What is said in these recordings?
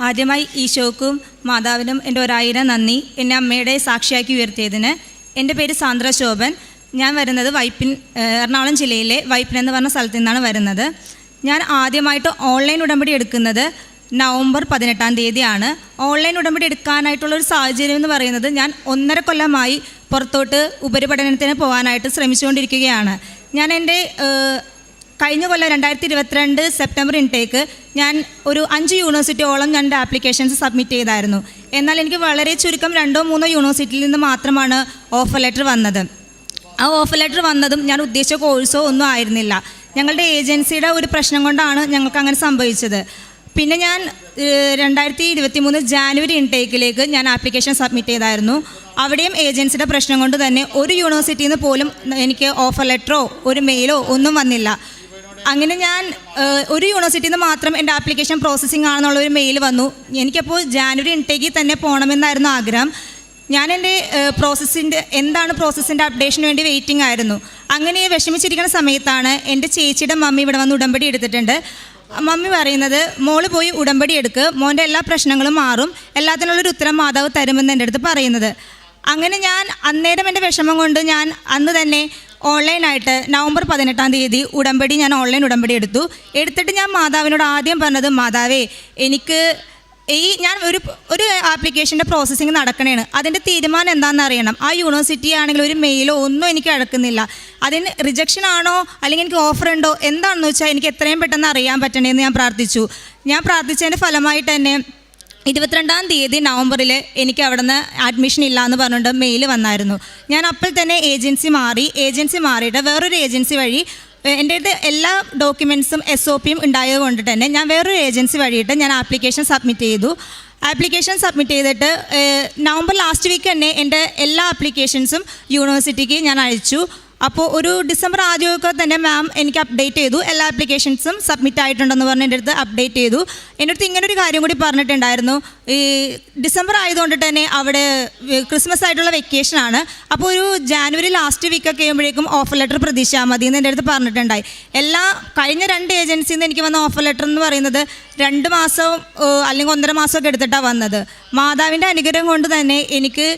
ആദ്യമായി ഈശോക്കും മാതാവിനും എന്റെ ഒരായിരം നന്ദി. എന്നെ അമ്മയുടെ സാക്ഷിയാക്കി ഉയർത്തിയതിന് എന്റെ പേര് സാന്ദ്ര ശോഭൻ. ഞാൻ വരുന്നത് വൈപ്പിൻ എറണാകുളം ജില്ലയിലെ വൈപ്പിൻ എന്ന് പറഞ്ഞ സ്ഥലത്തു നിന്നാണ് വരുന്നത്. ഞാൻ ആദ്യമായിട്ട് ഓൺലൈൻ ഉടമ്പടി എടുക്കുന്നത് നവംബർ പതിനെട്ടാം തീയതിയാണ്. ഓൺലൈൻ ഉടമ്പടി എടുക്കാനായിട്ടുള്ള ഒരു സാഹചര്യം എന്ന് പറയുന്നത് ഞാൻ ഒന്നര കൊല്ലമായി പുറത്തോട്ട് ഉപരിപഠനത്തിന് പോകാനായിട്ട് ശ്രമിച്ചുകൊണ്ടിരിക്കുകയാണ്. ഞാൻ എന്റെ കഴിഞ്ഞ കൊല്ലം രണ്ടായിരത്തി ഇരുപത്തിരണ്ട് സെപ്റ്റംബർ ഇൻടേക്ക് ഞാൻ ഒരു അഞ്ച് യൂണിവേഴ്സിറ്റിയോളം ഞാൻ എന്റെ ആപ്ലിക്കേഷൻസ് സബ്മിറ്റ് ചെയ്തായിരുന്നു. എന്നാൽ എനിക്ക് വളരെ ചുരുക്കം രണ്ടോ മൂന്നോ യൂണിവേഴ്സിറ്റിയിൽ നിന്ന് മാത്രമാണ് ഓഫർ ലെറ്റർ വന്നത്. ആ ഓഫർ ലെറ്റർ വന്നതും ഞാൻ ഉദ്ദേശിച്ച കോഴ്സോ ഒന്നും ആയിരുന്നില്ല. ഞങ്ങളുടെ ഏജൻസിയുടെ ഒരു പ്രശ്നം കൊണ്ടാണ് ഞങ്ങൾക്ക് അങ്ങനെ സംഭവിച്ചത്. പിന്നെ ഞാൻ രണ്ടായിരത്തി ഇരുപത്തി മൂന്ന് ജാനുവരി ഇൻടേക്കിലേക്ക് ഞാൻ ആപ്ലിക്കേഷൻ സബ്മിറ്റ് ചെയ്തായിരുന്നു. അവിടെയും ഏജൻസിയുടെ പ്രശ്നം കൊണ്ട് തന്നെ ഒരു യൂണിവേഴ്സിറ്റിയിൽ നിന്ന് പോലും എനിക്ക് ഓഫർ ലെറ്ററോ ഒരു മെയിലോ ഒന്നും വന്നില്ല. അങ്ങനെ ഞാൻ ഒരു യൂണിവേഴ്സിറ്റിയിൽ നിന്ന് മാത്രം എന്റെ ആപ്ലിക്കേഷൻ പ്രോസസ്സിംഗ് ആണെന്നുള്ള ഒരു മെയിൽ വന്നു. എനിക്കപ്പോൾ ജാനുവരി ഇൻടേക്കിൽ തന്നെ പോകണമെന്നായിരുന്നു ആഗ്രഹം. ഞാൻ എന്റെ പ്രോസസ്സിന്റെ എന്താണ് പ്രോസസ്സിന്റെ അപ്ഡേഷന് വേണ്ടി വെയിറ്റിംഗ് ആയിരുന്നു. അങ്ങനെ വിഷമിച്ചിരിക്കുന്ന സമയത്താണ് എന്റെ ചേച്ചിയുടെ മമ്മി ഇവിടെ വന്ന് ഉടമ്പടി എടുത്തിട്ടുണ്ട്. മമ്മി പറയുന്നത് മോൾ പോയി ഉടമ്പടി എടുക്ക്. മോന്റെ എല്ലാ പ്രശ്നങ്ങളും മാറും. എല്ലാത്തിനുള്ളൊരു ഉത്തരം മാതാവ് തരുമെന്ന് എന്റെ അടുത്ത് പറയുന്നത്. അങ്ങനെ ഞാൻ അന്നേരം എന്റെ വിഷമം കൊണ്ട് ഞാൻ അന്ന് തന്നെ ഓൺലൈനായിട്ട് നവംബർ പതിനെട്ടാം തീയതി ഉടമ്പടി ഞാൻ ഓൺലൈൻ ഉടമ്പടി എടുത്തു. എടുത്തിട്ട് ഞാൻ മാതാവിനോട് ആദ്യം പറഞ്ഞത് മാതാവേ എനിക്ക് ഈ ഞാൻ ഒരു ഒരു ആപ്ലിക്കേഷന്റെ പ്രോസസ്സിങ് നടക്കണേണ്. അതിന്റെ തീരുമാനം എന്താണെന്ന് അറിയണം. ആ യൂണിവേഴ്സിറ്റി ആണെങ്കിൽ ഒരു മെയിലോ ഒന്നും എനിക്ക് അടക്കുന്നില്ല. അതിന് റിജക്ഷൻ ആണോ? അല്ലെങ്കിൽ എനിക്ക് ഓഫർ ഉണ്ടോ? എന്താണെന്ന് വെച്ചാൽ എനിക്ക് എത്രയും പെട്ടെന്ന് അറിയാൻ പറ്റണേന്ന് ഞാൻ പ്രാർത്ഥിച്ചു. ഞാൻ പ്രാർത്ഥിച്ചതിന്റെ ഫലമായിട്ട് തന്നെ ഇരുപത്തിരണ്ടാം തീയതി നവംബറിൽ എനിക്ക് അവിടുന്ന് അഡ്മിഷൻ ഇല്ല എന്ന് പറഞ്ഞുകൊണ്ട് മെയിൽ വന്നായിരുന്നു. ഞാൻ അപ്പോൾ തന്നെ ഏജൻസി മാറി. ഏജൻസി മാറിയിട്ട് വേറൊരു ഏജൻസി വഴി എന്റെ അടുത്ത് എല്ലാ ഡോക്യുമെൻസും എസ് ഒ പിയും ഉണ്ടായത് കൊണ്ട് തന്നെ ഞാൻ വേറൊരു ഏജൻസി വഴിയിട്ട് ഞാൻ ആപ്ലിക്കേഷൻ സബ്മിറ്റ് ചെയ്തു. ആപ്ലിക്കേഷൻ സബ്മിറ്റ് ചെയ്തിട്ട് നവംബർ ലാസ്റ്റ് വീക്ക് തന്നെ എന്റെ എല്ലാ ആപ്ലിക്കേഷൻസും യൂണിവേഴ്സിറ്റിക്ക് ഞാൻ അയച്ചു. അപ്പോൾ ഒരു ഡിസംബർ ആദ്യമൊക്കെ തന്നെ മാം എനിക്ക് അപ്ഡേറ്റ് ചെയ്തു. എല്ലാ ആപ്ലിക്കേഷൻസും സബ്മിറ്റ് ആയിട്ടുണ്ടെന്ന് പറഞ്ഞ് എന്റെ അടുത്ത് അപ്ഡേറ്റ് ചെയ്തു. എന്റെ അടുത്ത് ഇങ്ങനെ ഒരു കാര്യം കൂടി പറഞ്ഞിട്ടുണ്ടായിരുന്നു. ഈ ഡിസംബർ ആയതുകൊണ്ട് തന്നെ അവിടെ ക്രിസ്മസ് ആയിട്ടുള്ള വെക്കേഷൻ ആണ്. അപ്പോൾ ഒരു ജാനുവരി ലാസ്റ്റ് വീക്ക് ഒക്കെ ആകുമ്പോഴേക്കും ഓഫർ ലെറ്റർ പ്രതീക്ഷിച്ചാൽ മതി എന്ന് എന്റെ അടുത്ത് പറഞ്ഞിട്ടുണ്ടായി. എല്ലാ കഴിഞ്ഞ രണ്ട് ഏജൻസിയിൽ നിന്ന് എനിക്ക് വന്ന ഓഫർ ലെറ്റർ എന്ന് പറയുന്നത് രണ്ട് ഏഹ്, അല്ലെങ്കിൽ ഒന്നര മാസമൊക്കെ എടുത്തിട്ടാണ് വന്നത്. മാതാവിന്റെ അനുഗ്രഹം കൊണ്ട് തന്നെ എനിക്ക്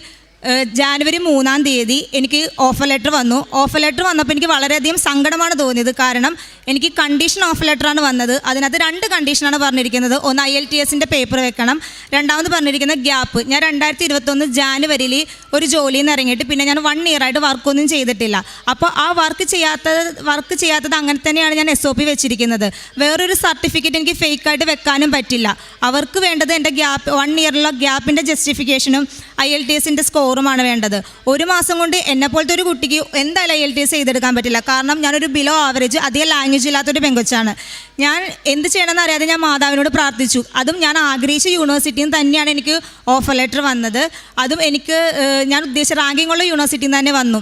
ജാനുവരി മൂന്നാം തീയതി എനിക്ക് ഓഫർ ലെറ്റർ വന്നു. ഓഫർ ലെറ്റർ വന്നപ്പോൾ എനിക്ക് വളരെയധികം സങ്കടമാണ് തോന്നിയത്. കാരണം എനിക്ക് കണ്ടീഷൻ ഓഫർ ലെറ്ററാണ് വന്നത്. അതിനകത്ത് രണ്ട് കണ്ടീഷനാണ് പറഞ്ഞിരിക്കുന്നത്. ഒന്ന് ഐ എൽ ടി എസിന്റെ പേപ്പർ വെക്കണം. രണ്ടാമത് പറഞ്ഞിരിക്കുന്ന ഗ്യാപ്പ് ഞാൻ രണ്ടായിരത്തി ഇരുപത്തൊന്ന് ജാനുവരിയിൽ ഒരു ജോലിയിൽ നിന്ന് ഇറങ്ങിയിട്ട് പിന്നെ ഞാൻ വൺ ഇയർ ആയിട്ട് വർക്കൊന്നും ചെയ്തിട്ടില്ല. അപ്പോൾ ആ വർക്ക് ചെയ്യാത്തത് വർക്ക് ചെയ്യാത്തത് അങ്ങനെ തന്നെയാണ് ഞാൻ എസ് ഒ പി വെച്ചിരിക്കുന്നത്. വേറൊരു സർട്ടിഫിക്കറ്റ് എനിക്ക് ഫേക്ക് ആയിട്ട് വെക്കാനും പറ്റില്ല. അവർക്ക് വേണ്ടത് എന്റെ ഗ്യാപ്പ് വൺ ഇയറിലുള്ള ഗ്യാപ്പിന്റെ ജസ്റ്റിഫിക്കേഷനും ഐ എൽ ടി എസിന്റെ സ്കോറുമാണ് വേണ്ടത്. ഒരു മാസം കൊണ്ട് എന്നെ പോലത്തെ ഒരു കുട്ടിക്ക് എന്തായാലും ഐ എൽ ടി എസ് ചെയ്തെടുക്കാൻ പറ്റില്ല. കാരണം ഞാനൊരു ബിലോ ആവറേജ് അധികം ലാംഗ്വേജ് ഇല്ലാത്തൊരു പെങ്കൊച്ചാണ്. ഞാൻ എന്ത് ചെയ്യണമെന്ന് അറിയാതെ ഞാൻ മാതാവിനോട് പ്രാർത്ഥിച്ചു. അതും ഞാൻ ആഗ്രഹിച്ച യൂണിവേഴ്സിറ്റിയിൽ നിന്ന് തന്നെയാണ് എനിക്ക് ഓഫർ ലെറ്റർ വന്നത്. അതും എനിക്ക് ഞാൻ ഉദ്ദേശിച്ച റാങ്കിങ് ഉള്ള യൂണിവേഴ്സിറ്റിയിൽ നിന്ന് തന്നെ വന്നു.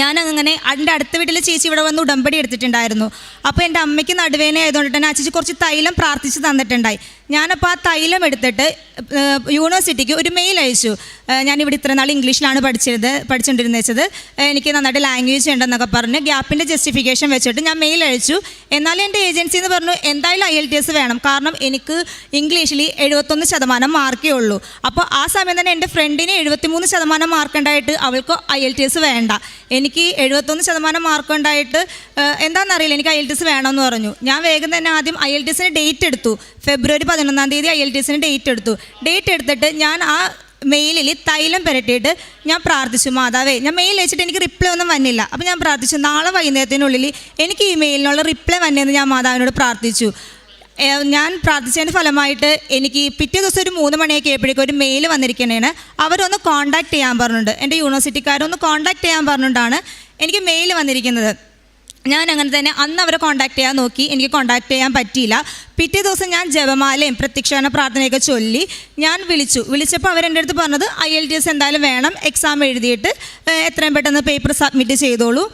ഞാൻ അങ്ങനെ എന്റെ അടുത്ത വീട്ടിലെ ചേച്ചി ഇവിടെ വന്ന് ഉടമ്പടി എടുത്തിട്ടുണ്ടായിരുന്നു. അപ്പോൾ എന്റെ അമ്മയ്ക്ക് നടുവേന ആയതുകൊണ്ട് തന്നെ ആ ചേച്ചി കുറച്ച് തൈലം പ്രാർത്ഥിച്ച് തന്നിട്ടുണ്ടായി. ഞാനപ്പോൾ ആ തൈലം എടുത്തിട്ട് യൂണിവേഴ്സിറ്റിക്ക് ഒരു മെയിൽ അയച്ചു. ഞാനിവിടെ ഇത്ര നാൾ ഇംഗ്ലീഷിലാണ് പഠിച്ചത് പഠിച്ചുകൊണ്ടിരുന്നത് വെച്ചത്. എനിക്ക് നന്നായിട്ട് ലാംഗ്വേജ് ഉണ്ടെന്നൊക്കെ പറഞ്ഞ് ഗ്യാപ്പിന്റെ ജസ്റ്റിഫിക്കേഷൻ വെച്ചിട്ട് ഞാൻ മെയിൽ അയച്ചു. എന്നാലും എന്റെ ഏജൻസി എന്ന് പറഞ്ഞു എന്തായാലും ഐ എൽ ടി എസ് വേണം. കാരണം എനിക്ക് ഇംഗ്ലീഷിൽ എഴുപത്തൊന്ന് ശതമാനം മാർക്കേ ഉള്ളൂ. അപ്പോൾ ആ സമയം തന്നെ എന്റെ ഫ്രണ്ടിന് എഴുപത്തിമൂന്ന് ശതമാനം മാർക്ക് ഉണ്ടായിട്ട് അവൾക്ക് ഐ എൽ ടി എസ് വേണ്ട. എനിക്ക് എഴുപത്തൊന്ന് ശതമാനം മാർക്ക് ഉണ്ടായിട്ട് എന്താണെന്നറിയില്ല എനിക്ക് ഐ എൽ ടി എസ് വേണമെന്ന് പറഞ്ഞു. ഞാൻ വേഗം തന്നെ ആദ്യം ഐ എൽ ടി എസിന് ഡേറ്റ് എടുത്തു. ഫെബ്രുവരി പതിനൊന്നാം തീയതി ഐ എൽ ടി എസിന് ഡേറ്റ് എടുത്തു. ഡേറ്റ് എടുത്തിട്ട് ഞാൻ ആ മെയിലിൽ തൈലം പുരട്ടിയിട്ട് ഞാൻ പ്രാർത്ഥിച്ചു മാതാവേ ഞാൻ മെയിൽ അയച്ചിട്ട് എനിക്ക് റിപ്ലൈ ഒന്നും വന്നില്ല. അപ്പോൾ ഞാൻ പ്രാർത്ഥിച്ചു നാളെ വൈകുന്നേരത്തിനുള്ളിൽ എനിക്ക് ഈ മെയിലിനുള്ള റിപ്ലൈ വന്നതെന്ന് ഞാൻ മാതാവിനോട് പ്രാർത്ഥിച്ചു. ഞാൻ പ്രാർത്ഥിച്ചതിന്റെ ഫലമായിട്ട് എനിക്ക് പിറ്റേ ദിവസം ഒരു മൂന്ന് മണിയൊക്കെ ആയപ്പോഴേക്കും ഒരു മെയിൽ വന്നിരിക്കണേന് അവരൊന്ന് കോൺടാക്ട് ചെയ്യാൻ പറഞ്ഞിട്ടുണ്ട്. എന്റെ യൂണിവേഴ്സിറ്റിക്കാരൊന്ന് കോൺടാക്ട് ചെയ്യാൻ പറഞ്ഞിട്ടുണ്ടാണ് എനിക്ക് മെയിൽ വന്നിരിക്കുന്നത്. ഞാൻ അങ്ങനെ തന്നെ അന്ന് അവരെ കോൺടാക്ട് ചെയ്യാൻ നോക്കി. എനിക്ക് കോൺടാക്ട് ചെയ്യാൻ പറ്റിയില്ല. പിറ്റേ ദിവസം ഞാൻ ജപമാലയും പ്രത്യക്ഷാന പ്രാർത്ഥനയൊക്കെ ചൊല്ലി ഞാൻ വിളിച്ചു. വിളിച്ചപ്പോൾ അവരെന്റെ അടുത്ത് പറഞ്ഞത് ഐ എൽ ടി എസ് എന്തായാലും വേണം. എക്സാം എഴുതിയിട്ട് എത്രയും പെട്ടെന്ന് പേപ്പർ സബ്മിറ്റ് ചെയ്തോളൂ.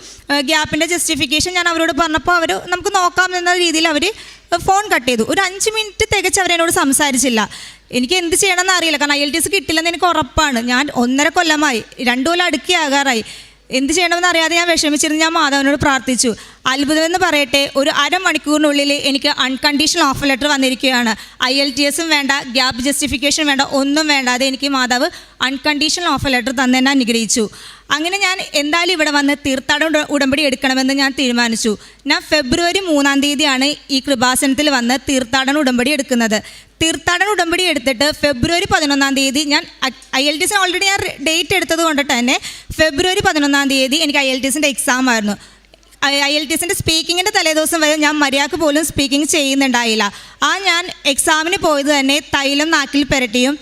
ഗ്യാപ്പിന്റെ ജസ്റ്റിഫിക്കേഷൻ ഞാൻ അവരോട് പറഞ്ഞപ്പോൾ അവർ നമുക്ക് നോക്കാം എന്ന രീതിയിൽ അവർ ഫോൺ കട്ട് ചെയ്തു. ഒരു അഞ്ച് മിനിറ്റ് തികച്ച് അവരെന്നോട് സംസാരിച്ചില്ല. എനിക്ക് എന്ത് ചെയ്യണമെന്ന് അറിയില്ല. കാരണം ഐ എൽ ടി എസ് കിട്ടില്ലെന്ന് എനിക്ക് ഉറപ്പാണ്. ഞാൻ ഒന്നര കൊല്ലമായി രണ്ടു കൊല്ലം അടുക്കിയാകാറായി. എന്ത് ചെയ്യണമെന്ന് അറിയാതെ ഞാൻ വിഷമിച്ചിരുന്നു. ഞാൻ മാധവനോട് പ്രാർത്ഥിച്ചു. അത്ഭുതമെന്ന് പറയട്ടെ ഒരു അരമണിക്കൂറിനുള്ളിൽ എനിക്ക് അൺകണ്ടീഷണൽ ഓഫർ ലെറ്റർ വന്നിരിക്കുകയാണ്. ഐ എൽ ടി എസും വേണ്ട ഗ്യാപ്പ് ജസ്റ്റിഫിക്കേഷൻ വേണ്ട ഒന്നും വേണ്ടാതെ എനിക്ക് മാതാവ് അൺകണ്ടീഷണൽ ഓഫർ ലെറ്റർ തന്നെ അനുഗ്രഹിച്ചു. അങ്ങനെ ഞാൻ എന്തായാലും ഇവിടെ വന്ന് തീർത്ഥാടന ഉടമ്പടി എടുക്കണമെന്ന് ഞാൻ തീരുമാനിച്ചു. ഞാൻ ഫെബ്രുവരി മൂന്നാം തീയതിയാണ് ഈ കൃപാസനത്തിൽ വന്ന് തീർത്ഥാടന ഉടമ്പടി എടുക്കുന്നത്. തീർത്ഥാടന ഉടമ്പടി എടുത്തിട്ട് ഫെബ്രുവരി പതിനൊന്നാം തീയതി ഞാൻ ഐ എൽ ടി ഓൾറെഡി ഞാൻ ഡേറ്റ് എടുത്തത് കൊണ്ടിട്ട് തന്നെ ഫെബ്രുവരി പതിനൊന്നാം തീയതി എനിക്ക് ഐ എൽ ടി എക്സാം ആയിരുന്നു. ഐ എൽ ടി എസിന്റെ സ്പീക്കിങ്ങിന്റെ തലേദിവസം വരെ ഞാൻ മര്യാദയ്ക്ക് പോലും സ്പീക്കിംഗ് ചെയ്യുന്നുണ്ടായില്ല. ആ ഞാൻ എക്സാമിന് പോയത് തന്നെ തൈലം നാക്കിൽ പുരട്ടിയും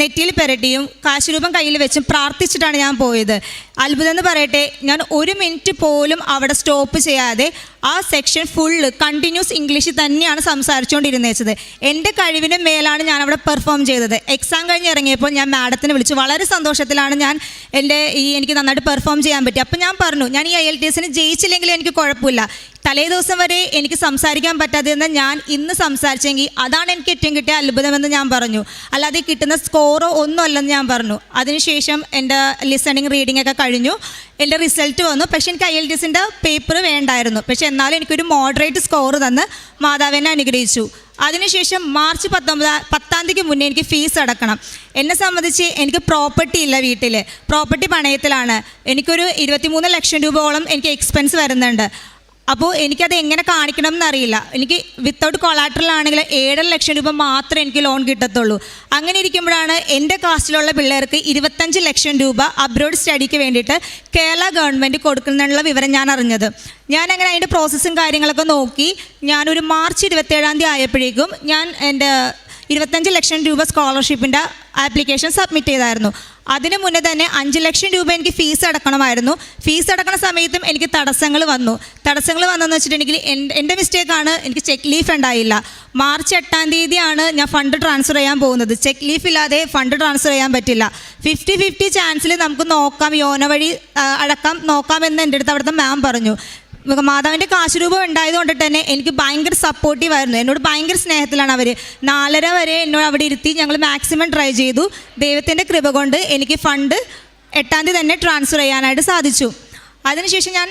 നെറ്റിയിൽ പെരട്ടിയും കാശുരൂപം കയ്യിൽ വെച്ചും പ്രാർത്ഥിച്ചിട്ടാണ് ഞാൻ പോയത്. അത്ഭുതം എന്ന് പറയട്ടെ ഞാൻ ഒരു മിനിറ്റ് പോലും അവിടെ സ്റ്റോപ്പ് ചെയ്യാതെ ആ സെക്ഷൻ ഫുള്ള് കണ്ടിന്യൂസ് ഇംഗ്ലീഷിൽ തന്നെയാണ് സംസാരിച്ചുകൊണ്ടിരുന്നേച്ചത്. എന്റെ കഴിവിന് മേലാണ് ഞാൻ അവിടെ പെർഫോം ചെയ്തത്. എക്സാം കഴിഞ്ഞ് ഇറങ്ങിയപ്പോൾ ഞാൻ മാഡത്തിനെ വിളിച്ചു. വളരെ സന്തോഷത്തിലാണ് ഞാൻ എന്റെ ഈ എനിക്ക് നന്നായിട്ട് പെർഫോം ചെയ്യാൻ പറ്റി അപ്പം ഞാൻ പറഞ്ഞു ഞാൻ ഈ ഐ എൽ ടി എസിന് ജയിച്ചില്ലെങ്കിലും എനിക്ക് കുഴപ്പമില്ല. തലേ ദിവസം വരെ എനിക്ക് സംസാരിക്കാൻ പറ്റാതിരുന്ന ഞാൻ ഇന്ന് സംസാരിച്ചെങ്കിൽ അതാണ് എനിക്ക് ഏറ്റവും കിട്ടിയ അത്ഭുതമെന്ന് ഞാൻ പറഞ്ഞു. അല്ലാതെ കിട്ടുന്ന സ്കോറോ ഒന്നും അല്ലെന്ന് ഞാൻ പറഞ്ഞു. അതിനുശേഷം എന്റെ ലിസണിങ് റീഡിംഗ് ഒക്കെ കഴിഞ്ഞു. എന്റെ റിസൾട്ട് വന്നു. പക്ഷെ എനിക്ക് ഐ എൽ ടി എസിന്റെ പേപ്പർ വേണ്ടായിരുന്നു. പക്ഷെ എന്നാലും എനിക്കൊരു മോഡറേറ്റ് സ്കോർ തന്ന് മാതാവിനെ അനുഗ്രഹിച്ചു. അതിനുശേഷം മാർച്ച് പത്തൊമ്പതാം പത്താം തീയതിക്ക് മുന്നേ എനിക്ക് ഫീസ് അടക്കണം. എന്നെ സംബന്ധിച്ച് എനിക്ക് പ്രോപ്പർട്ടി ഇല്ല വീട്ടിൽ പ്രോപ്പർട്ടി പണയത്തിലാണ്. എനിക്കൊരു ഇരുപത്തിമൂന്ന് ലക്ഷം രൂപയോളം എനിക്ക് എക്സ്പെൻസ് വരുന്നുണ്ട്. അപ്പോൾ എനിക്കത് എങ്ങനെ കാണിക്കണം എന്നറിയില്ല. എനിക്ക് വിത്തൗട്ട് കൊളാട്രൽ ആണെങ്കിൽ ഏഴര ലക്ഷം രൂപ മാത്രമേ എനിക്ക് ലോൺ കിട്ടത്തുള്ളൂ. അങ്ങനെ ഇരിക്കുമ്പോഴാണ് എന്റെ കാസ്റ്റിലുള്ള പിള്ളേർക്ക് ഇരുപത്തഞ്ച് ലക്ഷം രൂപ അബ്രോഡ് സ്റ്റഡിക്ക് വേണ്ടിയിട്ട് കേരള ഗവൺമെന്റ് കൊടുക്കുന്നുള്ള വിവരം ഞാൻ അറിഞ്ഞത്. ഞാൻ അങ്ങനെ അതിന്റെ പ്രോസസ്സും കാര്യങ്ങളൊക്കെ നോക്കി. ഞാനൊരു മാർച്ച് ഇരുപത്തേഴാം തീയതി ആയപ്പോഴേക്കും ഞാൻ എന്റെ ഇരുപത്തഞ്ച് ലക്ഷം രൂപ സ്കോളർഷിപ്പിന്റെ ആപ്ലിക്കേഷൻ സബ്മിറ്റ് ചെയ്തായിരുന്നു. അതിന് മുന്നേ തന്നെ അഞ്ച് ലക്ഷം രൂപ എനിക്ക് ഫീസ് അടക്കണമായിരുന്നു. ഫീസ് അടക്കണ സമയത്തും എനിക്ക് തടസ്സങ്ങൾ വന്നു. തടസ്സങ്ങൾ വന്നെന്ന് വെച്ചിട്ടുണ്ടെങ്കിൽ എന്റെ മിസ്റ്റേക്കാണ് എനിക്ക് ചെക്ക് ലീഫ് ഉണ്ടായില്ല. മാർച്ച് എട്ടാം തീയതിയാണ് ഞാൻ ഫണ്ട് ട്രാൻസ്ഫർ ചെയ്യാൻ പോകുന്നത്. ചെക്ക് ലീഫ് ഇല്ലാതെ ഫണ്ട് ട്രാൻസ്ഫർ ചെയ്യാൻ പറ്റില്ല. ഫിഫ്റ്റി ഫിഫ്റ്റി ചാൻസിൽ നമുക്ക് നോക്കാം. യോന വഴി അടക്കാം നോക്കാമെന്ന് എന്റെ അടുത്ത് അവിടുത്തെ മാം പറഞ്ഞു. മാതാവിന്റെ കാശുരൂപം ഉണ്ടായത് കൊണ്ടിട്ട് തന്നെ എനിക്ക് ഭയങ്കര സപ്പോർട്ടീവ് ആയിരുന്നു. എന്നോട് ഭയങ്കര സ്നേഹത്തിലാണ് അവർ നാലര വരെ എന്നോട് അവിടെ ഇരുത്തി ഞങ്ങൾ മാക്സിമം ട്രൈ ചെയ്തു. ദൈവത്തിന്റെ കൃപ കൊണ്ട് എനിക്ക് ഫണ്ട് എട്ടാം തീയതി തന്നെ ട്രാൻസ്ഫർ ചെയ്യാനായിട്ട് സാധിച്ചു. അതിനുശേഷം ഞാൻ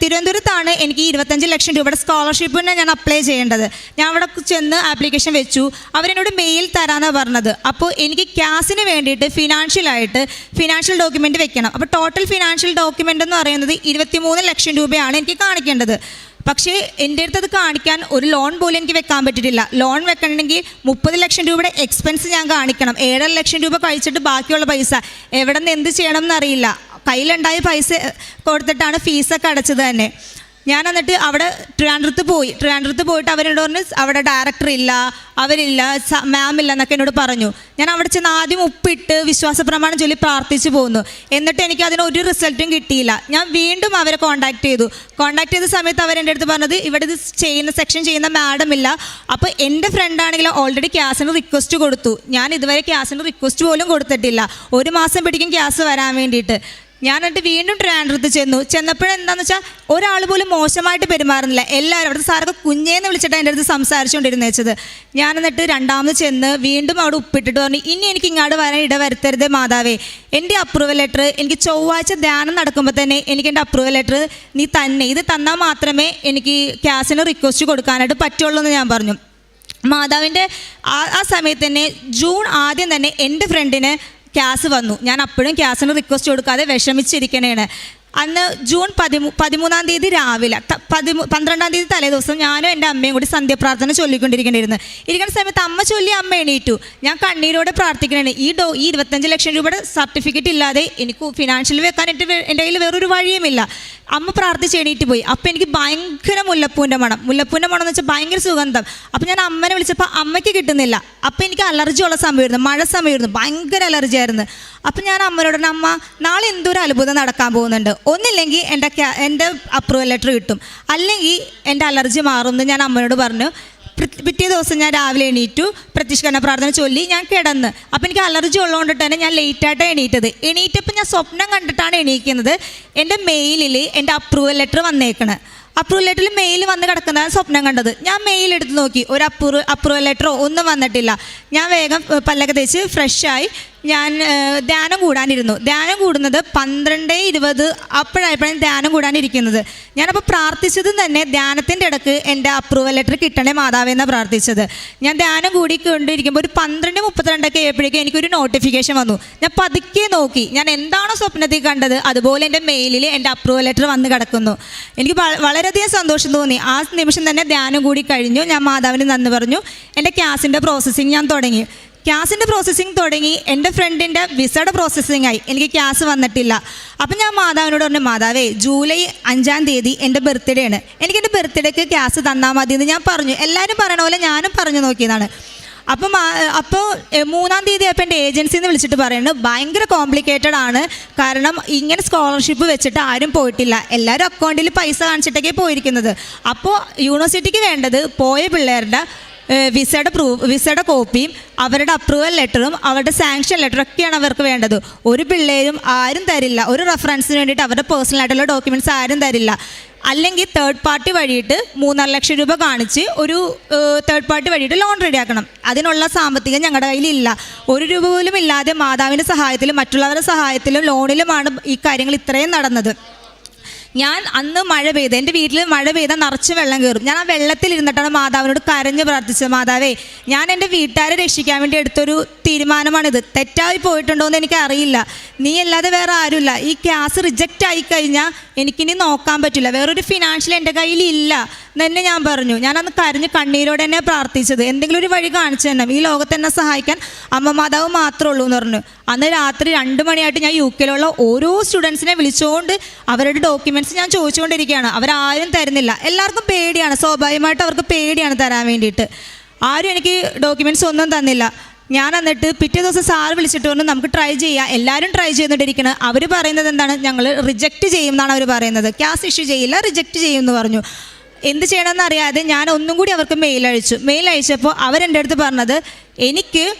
തിരുവനന്തപുരത്താണ് എനിക്ക് ഇരുപത്തഞ്ച് ലക്ഷം രൂപയുടെ സ്കോളർഷിപ്പിന് ഞാൻ അപ്ലൈ ചെയ്യേണ്ടത്. ഞാൻ അവിടെ ചെന്ന് ആപ്ലിക്കേഷൻ വെച്ചു. അവരെന്നോട് മെയിൽ തരാമെന്നാണ് പറഞ്ഞത്. അപ്പോൾ എനിക്ക് ക്യാസിന് വേണ്ടിയിട്ട് ഫിനാൻഷ്യലായിട്ട് ഫിനാൻഷ്യൽ ഡോക്യുമെന്റ് വെക്കണം. അപ്പോൾ ടോട്ടൽ ഫിനാൻഷ്യൽ ഡോക്യുമെന്റ് എന്ന് പറയുന്നത് ഇരുപത്തിമൂന്ന് ലക്ഷം രൂപയാണ് എനിക്ക് കാണിക്കേണ്ടത്. പക്ഷേ എന്റെ അടുത്ത് അത് കാണിക്കാൻ ഒരു ലോൺ പോലും എനിക്ക് വെക്കാൻ പറ്റിയിട്ടില്ല. ലോൺ വെക്കണമെങ്കിൽ മുപ്പത് ലക്ഷം രൂപയുടെ എക്സ്പെൻസ് ഞാൻ കാണിക്കണം. ഏഴര ലക്ഷം രൂപ കഴിച്ചിട്ട് ബാക്കിയുള്ള പൈസ എവിടെ നിന്ന് എന്ത് ചെയ്യണം എന്നറിയില്ല. കയ്യിലുണ്ടായ പൈസ കൊടുത്തിട്ടാണ് ഫീസൊക്കെ അടച്ചത് തന്നെ. ഞാൻ എന്നിട്ട് അവിടെ ട്രിവാൻഡ്രത്ത് പോയി. ട്രിവാൻഡ്രത്ത് പോയിട്ട് അവരോട് പറഞ്ഞ് അവിടെ ഡയറക്ടർ ഇല്ല അവരില്ല മാം ഇല്ല എന്നൊക്കെ എന്നോട് പറഞ്ഞു. ഞാൻ അവിടെ ചെന്ന് ആദ്യം ഉപ്പിട്ട് വിശ്വാസ പ്രമാണം ചൊല്ലി പ്രാർത്ഥിച്ചു പോകുന്നു എന്നിട്ട് എനിക്ക് അതിന് ഒരു റിസൾട്ടും കിട്ടിയില്ല. ഞാൻ വീണ്ടും അവരെ കോൺടാക്ട് ചെയ്തു. കോൺടാക്ട് ചെയ്ത സമയത്ത് അവർ എന്റെ അടുത്ത് പറഞ്ഞത് ഇവിടെ ഇത് ചെയ്യുന്ന സെക്ഷൻ ചെയ്യുന്ന മാഡം ഇല്ല. അപ്പോൾ എന്റെ ഫ്രണ്ട് ആണെങ്കിൽ ഓൾറെഡി ക്യാസിന് റിക്വസ്റ്റ് കൊടുത്തു. ഞാൻ ഇതുവരെ ക്യാസിന് റിക്വസ്റ്റ് പോലും കൊടുത്തിട്ടില്ല. ഒരു മാസം പിടിക്കും ക്യാസ് വരാൻ വേണ്ടിയിട്ട്. ഞാൻ എന്നിട്ട് വീണ്ടും ട്രാൻഡ്രത്ത് ചെന്നു. ചെന്നപ്പോഴെന്താണെന്ന് വെച്ചാൽ ഒരാൾ പോലും മോശമായിട്ട് പെരുമാറുന്നില്ല. എല്ലാവരും അവിടുത്തെ സാറൊക്കെ കുഞ്ഞേന്ന് വിളിച്ചിട്ട് എന്റെ അടുത്ത് സംസാരിച്ചുകൊണ്ടിരുന്നു വെച്ചത്. ഞാൻ എന്നിട്ട് രണ്ടാമത് ചെന്ന് വീണ്ടും അവിടെ ഉപ്പിട്ടിട്ട് പറഞ്ഞു ഇനി എനിക്ക് ഇങ്ങോട്ട് വരാൻ ഇട വരുത്തരുത് മാതാവേ. എന്റെ അപ്രൂവൽ ലെറ്റർ എനിക്ക് ചൊവ്വാഴ്ച ധ്യാനം നടക്കുമ്പോൾ തന്നെ എനിക്ക് എന്റെ അപ്രൂവൽ ലെറ്റർ നീ തന്നെ ഇത് തന്നാൽ മാത്രമേ എനിക്ക് ക്യാസിന് റിക്വസ്റ്റ് കൊടുക്കാനായിട്ട് പറ്റുള്ളൂ എന്ന് ഞാൻ പറഞ്ഞു. മാതാവിന്റെ ആ ആ സമയത്ത് തന്നെ ജൂൺ ആദ്യം തന്നെ എന്റെ ഫ്രണ്ടിന് ക്യാസ് വന്നു. ഞാൻ അപ്പോഴും ക്യാസിന് റിക്വസ്റ്റ് കൊടുക്കാതെ വിഷമിച്ചിരിക്കണേണ്. അന്ന് ജൂൺ പതിമൂ പതിമൂന്നാം തീയതി രാവിലെ പതിമൂ പന്ത്രണ്ടാം തീയതി തലേ ദിവസം ഞാനും എന്റെ അമ്മയും കൂടി സന്ധ്യപ്രാർത്ഥന ചൊല്ലിക്കൊണ്ടിരിക്കേണ്ടിയിരുന്നു. ഇരിക്കുന്ന സമയത്ത് അമ്മ ചൊല്ലി അമ്മ എണീറ്റു. ഞാൻ കണ്ണീരോടെ പ്രാർത്ഥിക്കണേ ഈ ഡോ ഈ ഇരുപത്തഞ്ച് ലക്ഷം രൂപയുടെ സർട്ടിഫിക്കറ്റ് ഇല്ലാതെ എനിക്ക് ഫിനാൻഷ്യൽ വെക്കാനായിട്ട് എന്റെ കയ്യിൽ വേറൊരു വഴിയുമില്ല. അമ്മ പ്രാർത്ഥിച്ച് എണീറ്റ് പോയി. അപ്പം എനിക്ക് ഭയങ്കര മുല്ലപ്പൂവിന്റെ മണം. മുല്ലപ്പൂവിന്റെ മണം എന്ന് വെച്ചാൽ ഭയങ്കര സുഗന്ധം. അപ്പം ഞാൻ അമ്മനെ വിളിച്ചപ്പോൾ അമ്മയ്ക്ക് കിട്ടുന്നില്ല. അപ്പം എനിക്ക് അലർജി ഉള്ള സമയമായിരുന്നു മഴ സമയമായിരുന്നു ഭയങ്കര അലർജി ആയിരുന്നു. അപ്പം ഞാൻ അമ്മനോട് അമ്മ നാളെ എന്തൊരു അത്ഭുതം നടക്കാൻ പോകുന്നുണ്ട്? ഒന്നില്ലെങ്കിൽ എന്റെ എന്റെ അപ്രൂവൽ ലെറ്റർ കിട്ടും. അല്ലെങ്കിൽ എന്റെ അലർജി മാറുമെന്ന് ഞാൻ അമ്മയോട് പറഞ്ഞു. പിറ്റേ ദിവസം ഞാൻ രാവിലെ എണീറ്റു. പ്രത്യക്ഷകരണ പ്രാർത്ഥന ചൊല്ലി ഞാൻ കിടന്ന്. അപ്പം എനിക്ക് അലർജി ഉള്ളതുകൊണ്ട് തന്നെ ഞാൻ ലേറ്റായിട്ടാണ് എണീറ്റത്. എണീറ്റപ്പോൾ ഞാൻ സ്വപ്നം കണ്ടിട്ടാണ് എണീക്കുന്നത്. എന്റെ മെയിലിൽ എന്റെ അപ്രൂവൽ ലെറ്റർ വന്നേക്കണ്. അപ്രൂവൽ ലെറ്ററിൽ മെയിൽ വന്ന് കിടക്കുന്നതാണ് സ്വപ്നം കണ്ടത്. ഞാൻ മെയിൽ എടുത്ത് നോക്കി. ഒരു അപ്രൂവ് അപ്രൂവൽ ലെറ്ററോ ഒന്നും വന്നിട്ടില്ല. ഞാൻ വേഗം പല്ലൊക്കെ തേച്ച് ഫ്രഷായി ഞാൻ ധ്യാനം കൂടാനിരുന്നു. ധ്യാനം കൂടുന്നത് പന്ത്രണ്ട് ഇരുപത് അപ്പോഴായപ്പോഴാണ് ധ്യാനം കൂടാനിരിക്കുന്നത്. ഞാനപ്പോൾ പ്രാർത്ഥിച്ചതും തന്നെ ധ്യാനത്തിന്റെ ഇടയ്ക്ക് എന്റെ അപ്രൂവൽ ലെറ്റർ കിട്ടണേ മാതാവെന്നാണ് പ്രാർത്ഥിച്ചത്. ഞാൻ ധ്യാനം കൂടിക്കൊണ്ടിരിക്കുമ്പോൾ ഒരു പന്ത്രണ്ട് മുപ്പത്തിരണ്ടൊക്കെ ആയപ്പോഴേക്കും എനിക്കൊരു നോട്ടിഫിക്കേഷൻ വന്നു. ഞാൻ പതുക്കെ നോക്കി. ഞാൻ എന്താണോ സ്വപ്നത്തിൽ കണ്ടത് അതുപോലെ എന്റെ മെയിലിൽ എന്റെ അപ്രൂവൽ ലെറ്റർ വന്ന് കിടക്കുന്നു. എനിക്ക് വളരെയധികം സന്തോഷം തോന്നി. ആ നിമിഷം തന്നെ ധ്യാനം കൂടി കഴിഞ്ഞു. ഞാൻ മാതാവിന് നന്ദി പറഞ്ഞു. എന്റെ ക്യാസിന്റെ പ്രോസസ്സിങ് ഞാൻ തുടങ്ങി. ക്യാസിന്റെ പ്രോസസ്സിങ് തുടങ്ങി എന്റെ ഫ്രണ്ടിന്റെ വിസയുടെ പ്രോസസ്സിങ് ആയി. എനിക്ക് ക്യാസ് വന്നിട്ടില്ല. അപ്പം ഞാൻ മാതാവിനോട് പറഞ്ഞു മാതാവേ ജൂലൈ അഞ്ചാം തീയതി എന്റെ ബർത്ത്ഡേ ആണ് എനിക്ക് എന്റെ ബർത്ത്ഡേക്ക് ക്യാസ് തന്നാൽ മതി എന്ന് ഞാൻ പറഞ്ഞു. എല്ലാവരും പറയണ പോലെ ഞാനും പറഞ്ഞു നോക്കിയതാണ്. അപ്പം അപ്പോൾ മൂന്നാം തീയതി അപ്പോൾ എന്റെ ഏജൻസിയിൽ നിന്ന് വിളിച്ചിട്ട് പറയുന്നത് ഭയങ്കര കോംപ്ലിക്കേറ്റഡ് ആണ്. കാരണം ഇങ്ങനെ സ്കോളർഷിപ്പ് വെച്ചിട്ട് ആരും പോയിട്ടില്ല. എല്ലാവരും അക്കൗണ്ടിൽ പൈസ കാണിച്ചിട്ടൊക്കെ പോയിരിക്കുന്നത്. അപ്പോൾ യൂണിവേഴ്സിറ്റിക്ക് വേണ്ടത് പോയ പിള്ളേരുടെ വിസയുടെ പ്രൂഫ് വിസയുടെ കോപ്പിയും അവരുടെ അപ്രൂവൽ ലെറ്ററും അവരുടെ സാങ്ഷൻ ലെറ്ററും ഒക്കെയാണ് അവർക്ക് വേണ്ടത്. ഒരു പിള്ളേരും ആരും തരില്ല. ഒരു റെഫറൻസിന് വേണ്ടിയിട്ട് അവരുടെ പേഴ്സണൽ ആയിട്ടുള്ള ഡോക്യുമെന്റ്സ് ആരും തരില്ല. അല്ലെങ്കിൽ തേർഡ് പാർട്ടി വഴിയിട്ട് മൂന്നര ലക്ഷം രൂപ കാണിച്ച് ഒരു തേർഡ് പാർട്ടി വഴിയിട്ട് ലോൺ റെഡിയാക്കണം അതിനുള്ള സാമ്പത്തികം ഞങ്ങളുടെ കയ്യിലില്ല. ഒരു രൂപ പോലും ഇല്ലാതെ മാതാവിന്റെ സഹായത്തിലും മറ്റുള്ളവരുടെ സഹായത്തിലും ലോണിലുമാണ് ഈ കാര്യങ്ങൾ ഇത്രയും നടന്നത്. ഞാൻ അന്ന് മഴ പെയ്ത് എന്റെ വീട്ടിൽ മഴ പെയ്താൽ നിറച്ച് വെള്ളം കയറും. ഞാൻ ആ വെള്ളത്തിൽ ഇരുന്നിട്ടാണ് മാതാവിനോട് കരഞ്ഞ് പ്രാർത്ഥിച്ചത്. മാതാവേ ഞാൻ എന്റെ വീട്ടുകാരെ രക്ഷിക്കാൻ വേണ്ടി എടുത്തൊരു തീരുമാനമാണിത്. തെറ്റായി പോയിട്ടുണ്ടോ എന്ന് എനിക്ക് അറിയില്ല നീ അല്ലാതെ വേറെ ആരുമില്ല. ഈ ക്യാസ് റിജക്റ്റ് ആയി കഴിഞ്ഞാൽ എനിക്കിനി നോക്കാൻ പറ്റില്ല. വേറൊരു ഫിനാൻഷ്യൽ എന്റെ കയ്യിൽ ഇല്ല തന്നെ ഞാൻ പറഞ്ഞു. ഞാൻ അന്ന് കരഞ്ഞ് കണ്ണീരോടെ തന്നെ പ്രാർത്ഥിച്ചത്. എന്തെങ്കിലും ഒരു വഴി കാണിച്ചു തന്നെ ഈ ലോകത്ത് എന്നെ സഹായിക്കാൻ അമ്മ മാതാവ് മാത്രമേ ഉള്ളൂ എന്ന് പറഞ്ഞു. അന്ന് രാത്രി രണ്ട് മണിയായിട്ട് ഞാൻ യു കെയിലുള്ള ഓരോ സ്റ്റുഡൻസിനെ വിളിച്ചുകൊണ്ട് അവരുടെ ഡോക്യുമെന്റ്സ് ഞാൻ ചോദിച്ചുകൊണ്ടിരിക്കുകയാണ്. അവരാരും തരുന്നില്ല. എല്ലാവർക്കും പേടിയാണ്. സ്വാഭാവികമായിട്ട് അവർക്ക് പേടിയാണ് തരാൻ വേണ്ടിയിട്ട്. ആരും എനിക്ക് ഡോക്യുമെന്റ്സ് ഒന്നും തന്നില്ല. ഞാൻ എന്നിട്ട് പിറ്റേ ദിവസം സാറ് വിളിച്ചിട്ട് പറഞ്ഞു നമുക്ക് ട്രൈ ചെയ്യാം. എല്ലാവരും ട്രൈ ചെയ്തുകൊണ്ടിരിക്കണം. അവർ പറയുന്നത് എന്താണ്? ഞങ്ങൾ റിജക്റ്റ് ചെയ്യും എന്നാണ് അവർ പറയുന്നത്. ക്യാസ് ഇഷ്യൂ ചെയ്യില്ല റിജക്റ്റ് ചെയ്യും എന്ന് പറഞ്ഞു. എന്ത് ചെയ്യണമെന്ന് അറിയാതെ ഞാൻ ഒന്നും കൂടി അവർക്ക് മെയിൽ അയച്ചു. മെയിൽ അയച്ചപ്പോൾ അവരെന്റെ അടുത്ത് പറഞ്ഞത് എനിക്ക്